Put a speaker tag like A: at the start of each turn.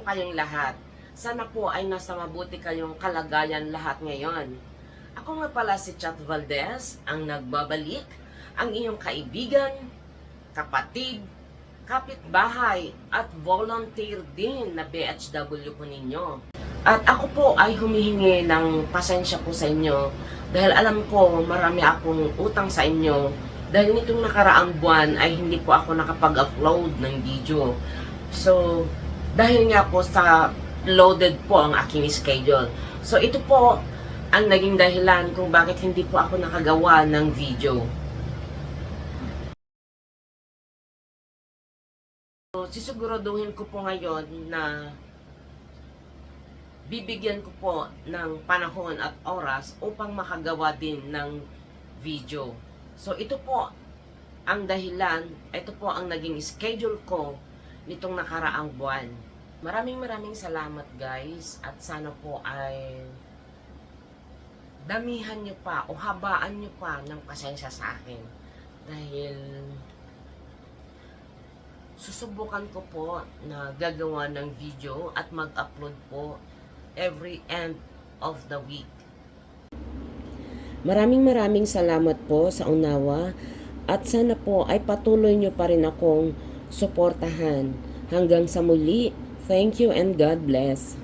A: po kayong lahat. Sana po ay nasa mabuti kayong kalagayan lahat ngayon. Ako nga pala si Chat Valdez, ang nagbabalik, ang iyong kaibigan, kapatid, kapitbahay, at volunteer din na BHW po ninyo. At ako po ay humihingi ng pasensya po sa inyo dahil alam ko marami akong utang sa inyo dahil nitong nakaraang buwan ay hindi po ako nakapag-upload ng video. So, dahil nga po sa loaded po ang aking schedule. So, ito po ang naging dahilan kung bakit hindi po ako nakagawa ng video. So, sisiguraduhin ko po ngayon na bibigyan ko po ng panahon at oras upang makagawa din ng video. So ito po ang dahilan, ito po ang naging schedule ko nitong nakaraang buwan. Maraming maraming salamat guys at sana po ay damihan nyo pa o habaan nyo pa ng pasensya sa akin. Dahil susubukan ko po na gagawa ng video at mag-upload po every end of the week. Maraming maraming salamat po sa unawa at sana po ay patuloy nyo pa rin akong suportahan. Hanggang sa muli, thank you and God bless.